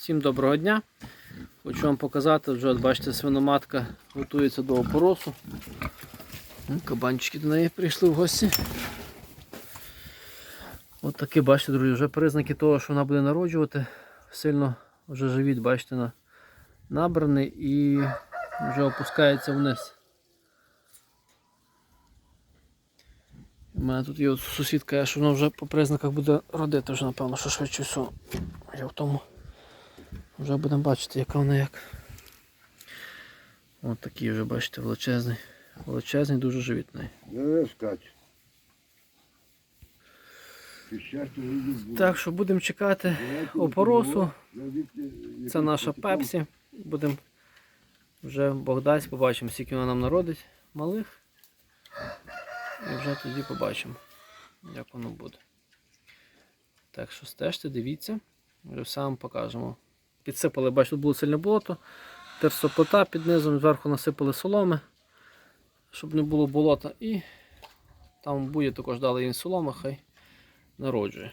Всім доброго дня. Хочу вам показати, вже от бачите, свиноматка готується до опоросу. Ну, Кабанчики до неї прийшли в гості. От такі, бачите, друзі, вже признаки того, що вона буде народжувати. Сильно вже живіт, бачите, на- набраний і вже опускається вниз. У мене тут є от сусідка, що вона вже по признаках буде родити, вже напевно, що швидше всього. Я в тому. Вже будемо бачити, яка вона як. Ось такий вже, бачите, величезний. Величезний, дуже живітний. Так що будемо чекати опоросу. Це наша пепсі. Будемо вже Бог дасть, побачимо, скільки вона нам народить малих. І вже тоді побачимо, як воно буде. Так що стежте, дивіться, вже все вам покажемо. Підсипали, бачите, тут було сильне болото, терсопота під низом, зверху насипали соломи, щоб не було болота. І там буде також дали їм соломи, хай народжує.